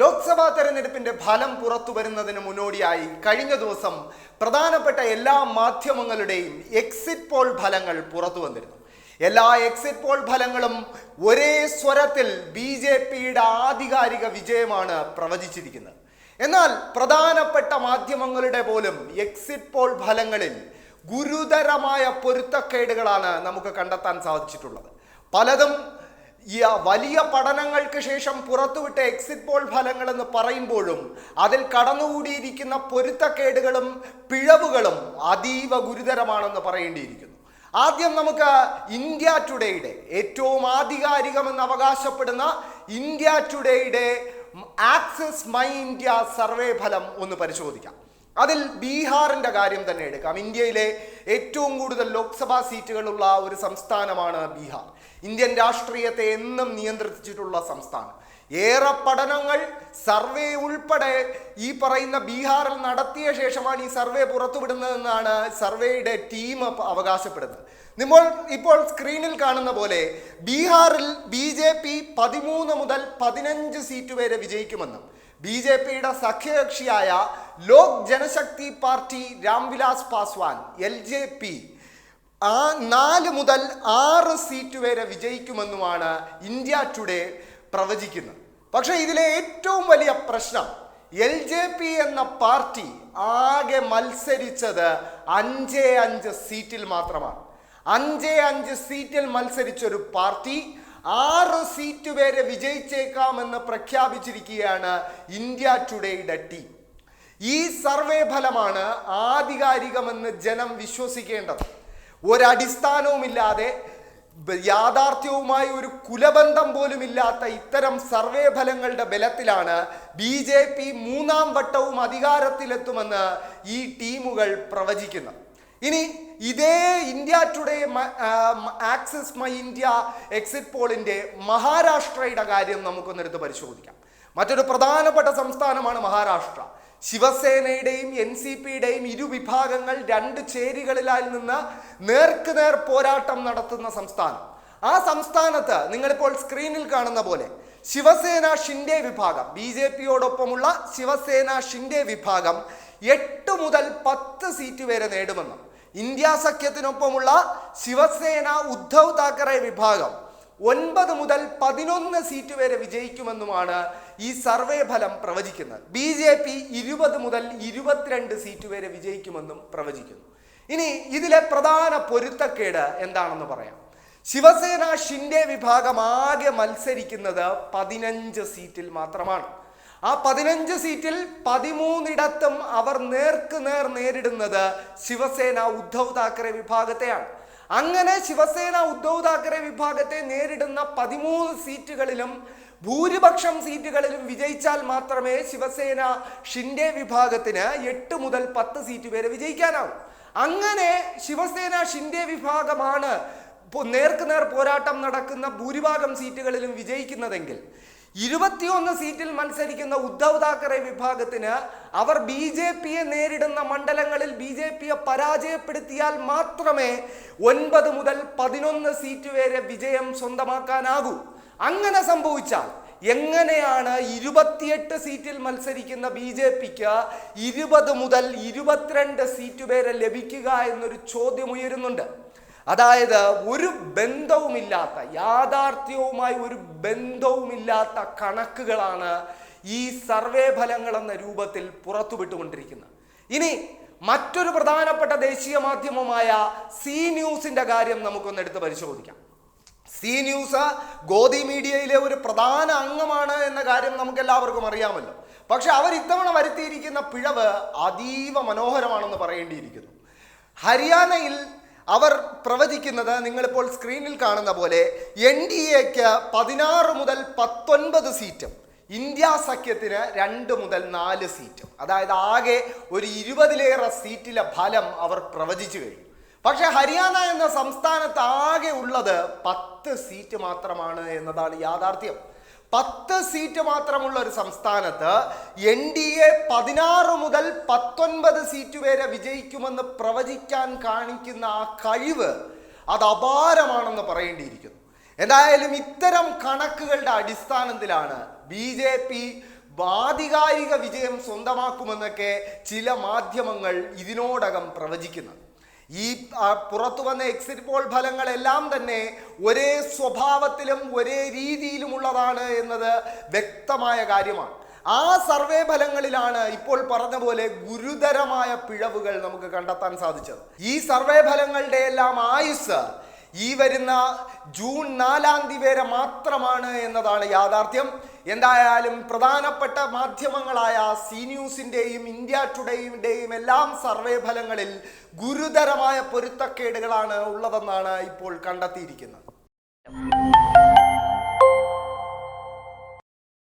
ലോക്സഭാ തെരഞ്ഞെടുപ്പിന്റെ ഫലം പുറത്തു വരുന്നതിന് മുന്നോടിയായി കഴിഞ്ഞ ദിവസം പ്രധാനപ്പെട്ട എല്ലാ മാധ്യമങ്ങളുടെയും എക്സിറ്റ് പോൾ ഫലങ്ങൾ പുറത്തു വന്നിരുന്നു. എല്ലാ എക്സിറ്റ് പോൾ ഫലങ്ങളും ഒരേ സ്വരത്തിൽ ബി ജെ പിയുടെ ആധികാരിക വിജയമാണ് പ്രവചിച്ചിരിക്കുന്നത്. എന്നാൽ പ്രധാനപ്പെട്ട മാധ്യമങ്ങളുടെ പോലും എക്സിറ്റ് പോൾ ഫലങ്ങളിൽ ഗുരുതരമായ പൊരുത്തക്കേടുകളാണ് നമുക്ക് കണ്ടെത്താൻ സാധിച്ചിട്ടുള്ളത്. പലതും വലിയ പഠനങ്ങൾക്ക് ശേഷം പുറത്തുവിട്ട എക്സിറ്റ് പോൾ ഫലങ്ങൾ എന്ന് പറയുമ്പോഴും അതിൽ കടന്നുകൂടിയിരിക്കുന്ന പൊരുത്തക്കേടുകളും പിഴവുകളും അതീവ ഗുരുതരമാണെന്ന് പറയേണ്ടിയിരിക്കുന്നു. ആദ്യം നമുക്ക് ഇന്ത്യ ടുഡേയുടെ ഏറ്റവും ആധികാരികമെന്ന് അവകാശപ്പെടുന്ന ഇന്ത്യ ടുഡേയുടെ ആക്സിസ് മൈ ഇന്ത്യ സർവേ ഫലം ഒന്ന് പരിശോധിക്കാം. അതിൽ ബീഹാറിന്റെ കാര്യം തന്നെ എടുക്കാം. ഇന്ത്യയിലെ ഏറ്റവും കൂടുതൽ ലോക്സഭാ സീറ്റുകളുള്ള ഒരു സംസ്ഥാനമാണ് ബീഹാർ. ഇന്ത്യൻ രാഷ്ട്രീയത്തെ എന്നും നിയന്ത്രിച്ചിട്ടുള്ള സംസ്ഥാനം. ഏറെ പഠനങ്ങൾ സർവേ ഉൾപ്പെടെ ഈ പറയുന്ന ബീഹാറിൽ നടത്തിയ ശേഷമാണ് ഈ സർവേ പുറത്തുവിടുന്നതെന്നാണ് സർവേയുടെ ടീം അവകാശപ്പെടുന്നത്. നിങ്ങൾ ഇപ്പോൾ സ്ക്രീനിൽ കാണുന്ന പോലെ ബീഹാറിൽ ബി ജെ പി പതിമൂന്ന് മുതൽ പതിനഞ്ച് സീറ്റ് വരെ വിജയിക്കുമെന്നും ബി ജെ പിയുടെ സഖ്യകക്ഷിയായ Lok Janshakti party Ramvilas Paswan L J P ആ നാല് മുതൽ ആറ് സീറ്റ് വരെ വിജയിക്കുമെന്നുമാണ് ഇന്ത്യ ടുഡേ പ്രവചിക്കുന്നത്. പക്ഷേ ഇതിലെ ഏറ്റവും വലിയ പ്രശ്നം എൽ ജെ പി എന്ന പാർട്ടി ആകെ മത്സരിച്ചത് അഞ്ചേ അഞ്ച് സീറ്റിൽ മാത്രമാണ്. അഞ്ചേ അഞ്ച് സീറ്റിൽ മത്സരിച്ചൊരു പാർട്ടി ആറ് സീറ്റ് വരെ വിജയിച്ചേക്കാമെന്ന് പ്രഖ്യാപിച്ചിരിക്കുകയാണ് ഇന്ത്യ ടുഡേയുടെ ടീം. ഈ സർവേ ഫലമാണ് ആധികാരികമെന്ന് ജനം വിശ്വസിക്കേണ്ടത്. ഒരടിസ്ഥാനവുമില്ലാതെ യാഥാർത്ഥ്യവുമായി ഒരു കുലബന്ധം പോലും ഇല്ലാത്ത ഇത്തരം സർവേ ഫലങ്ങളുടെ ബലത്തിലാണ് ബി ജെ പി മൂന്നാം വട്ടവും അധികാരത്തിലെത്തുമെന്ന് ഈ ടീമുകൾ പ്രവചിക്കുന്നു. ഇനി ഇതേ India Today Axis My India exit പോളിന്റെ മഹാരാഷ്ട്രയുടെ കാര്യം നമുക്കൊന്നെടുത്ത് പരിശോധിക്കാം. മറ്റൊരു പ്രധാനപ്പെട്ട സംസ്ഥാനമാണ് മഹാരാഷ്ട്ര. ശിവസേനയുടെയും എൻ സി പിയുടെയും ഇരുവിഭാഗങ്ങൾ രണ്ട് ചേരികളിലായി നിന്ന് നേർക്കുനേർ പോരാട്ടം നടത്തുന്ന സംസ്ഥാനം. ആ സംസ്ഥാനത്ത് നിങ്ങളിപ്പോൾ സ്ക്രീനിൽ കാണുന്ന പോലെ ശിവസേന ഷിൻഡെ വിഭാഗം ബി ജെ പിയോടൊപ്പമുള്ള ശിവസേന ഷിൻഡെ വിഭാഗം എട്ട് മുതൽ പത്ത് സീറ്റ് വരെ നേടുമെന്നും ഇന്ത്യ സഖ്യത്തിനൊപ്പമുള്ള ശിവസേന ഉദ്ധവ് താക്കറെ വിഭാഗം ഒൻപത് മുതൽ പതിനൊന്ന് സീറ്റ് വരെ വിജയിക്കുമെന്നുമാണ് ഈ സർവേ ഫലം പ്രവചിക്കുന്നത്. ബി ജെ പി ഇരുപത് മുതൽ ഇരുപത്തിരണ്ട് സീറ്റ് വരെ വിജയിക്കുമെന്നും പ്രവചിക്കുന്നു. ഇനി ഇതിലെ പ്രധാന പൊരുത്തക്കേട് എന്താണെന്ന് പറയാം. ശിവസേന ഷിൻഡെ വിഭാഗം ആകെ മത്സരിക്കുന്നത് പതിനഞ്ച് സീറ്റിൽ മാത്രമാണ്. ആ പതിനഞ്ച് സീറ്റിൽ പതിമൂന്നിടത്തും അവർ നേർക്ക് നേർ നേരിടുന്നത് ശിവസേന ഉദ്ധവ് താക്കറെ വിഭാഗത്തെയാണ്. അങ്ങനെ ശിവസേന ഉദ്ധവ് താക്കറെ വിഭാഗത്തെ നേരിടുന്ന പതിമൂന്ന് സീറ്റുകളിലും ഭൂരിപക്ഷം സീറ്റുകളിലും വിജയിച്ചാൽ മാത്രമേ ശിവസേന ഷിൻഡെ വിഭാഗത്തിന് എട്ട് മുതൽ പത്ത് സീറ്റ് വരെ വിജയിക്കാനാവൂ. അങ്ങനെ ശിവസേന ഷിൻഡെ വിഭാഗമാണ് നേർക്കുനേർ പോരാട്ടം നടക്കുന്ന ഭൂരിഭാഗം സീറ്റുകളിലും വിജയിക്കുന്നതെങ്കിൽ ഇരുപത്തിയൊന്ന് സീറ്റിൽ മത്സരിക്കുന്ന ഉദ്ധവ് താക്കറെ വിഭാഗത്തിന് അവർ ബി ജെ പിയെ നേരിടുന്ന മണ്ഡലങ്ങളിൽ ബി ജെ പിയെ പരാജയപ്പെടുത്തിയാൽ മാത്രമേ ഒൻപത് മുതൽ പതിനൊന്ന് സീറ്റ് വരെ വിജയം സ്വന്തമാക്കാനാകൂ. അങ്ങനെ സംഭവിച്ചാൽ എങ്ങനെയാണ് ഇരുപത്തിയെട്ട് സീറ്റിൽ മത്സരിക്കുന്ന ബി ജെ പിക്ക് ഇരുപത് മുതൽ ഇരുപത്തിരണ്ട് സീറ്റ് വരെ ലഭിക്കുക എന്നൊരു ചോദ്യം ഉയരുന്നുണ്ട്. അതായത് ഒരു ബന്ധവുമില്ലാത്ത യാഥാർത്ഥ്യവുമായി ഒരു ബന്ധവുമില്ലാത്ത കണക്കുകളാണ് ഈ സർവേ ഫലങ്ങൾ എന്ന രൂപത്തിൽ പുറത്തുവിട്ടുകൊണ്ടിരിക്കുന്നത്. ഇനി മറ്റൊരു പ്രധാനപ്പെട്ട ദേശീയ മാധ്യമമായ സി ന്യൂസിന്റെ കാര്യം നമുക്കൊന്ന് എടുത്ത് പരിശോധിക്കാം. സി ന്യൂസ് ഗോദി മീഡിയയിലെ ഒരു പ്രധാന അംഗമാണ് എന്ന കാര്യം നമുക്ക് എല്ലാവർക്കും അറിയാമല്ലോ. പക്ഷെ അവർ ഇത്തവണ വരുത്തിയിരിക്കുന്ന പിഴവ് അതീവ മനോഹരമാണെന്ന് പറയേണ്ടിയിരിക്കുന്നു. ഹരിയാനയിൽ അവർ പ്രവചിക്കുന്നത് നിങ്ങളിപ്പോൾ സ്ക്രീനിൽ കാണുന്ന പോലെ എൻ ഡി എക്ക് പതിനാറ് മുതൽ പത്തൊൻപത് സീറ്റും ഇന്ത്യ സഖ്യത്തിന് രണ്ട് മുതൽ നാല് സീറ്റും. അതായത് ആകെ ഒരു ഇരുപതിലേറെ സീറ്റിലെ ഫലം അവർ പ്രവചിച്ചു കഴിഞ്ഞു. പക്ഷേ ഹരിയാന എന്ന സംസ്ഥാനത്ത് ആകെ ഉള്ളത് പത്ത് സീറ്റ് മാത്രമാണ് എന്നതാണ് യാഥാർത്ഥ്യം. പത്ത് സീറ്റ് മാത്രമുള്ള ഒരു സംസ്ഥാനത്ത് എൻ ഡി എ പതിനാറ് മുതൽ പത്തൊൻപത് സീറ്റ് വരെ വിജയിക്കുമെന്ന് പ്രവചിക്കാൻ കാണിക്കുന്ന ആ കഴിവ് അത് അപാരമാണെന്ന് പറയേണ്ടിയിരിക്കുന്നു. എന്തായാലും ഇത്തരം കണക്കുകളുടെ അടിസ്ഥാനത്തിലാണ് ബി ജെ പി ആധികാരിക വിജയം സ്വന്തമാക്കുമെന്നൊക്കെ ചില മാധ്യമങ്ങൾ ഇതിനോടകം പ്രവചിക്കുന്നത്. ഈ പുറത്തു വന്ന എക്സിറ്റ് പോൾ ഫലങ്ങളെല്ലാം തന്നെ ഒരേ സ്വഭാവത്തിലും ഒരേ രീതിയിലുമുള്ളതാണ് എന്നത് വ്യക്തമായ കാര്യമാണ്. ആ സർവേ ഫലങ്ങളിലാണ് ഇപ്പോൾ പറഞ്ഞ പോലെ ഗുരുതരമായ പിഴവുകൾ നമുക്ക് കണ്ടെത്താൻ സാധിച്ചത്. ഈ സർവേ ഫലങ്ങളുടെ എല്ലാം ആയുസ് ഈ വരുന്ന ജൂൺ നാലാം തീയതി വരെ മാത്രമാണ് എന്നതാണ് യാഥാർത്ഥ്യം. എന്തായാലും പ്രധാനപ്പെട്ട മാധ്യമങ്ങളായ സി ന്യൂസിന്റെയും ഇന്ത്യ ടുഡേയുടെയും എല്ലാം സർവേ ഫലങ്ങളിൽ ഗുരുതരമായ പൊരുത്തക്കേടുകളാണ് ഉള്ളതെന്നാണ് ഇപ്പോൾ കണ്ടെത്തിയിരിക്കുന്നത്.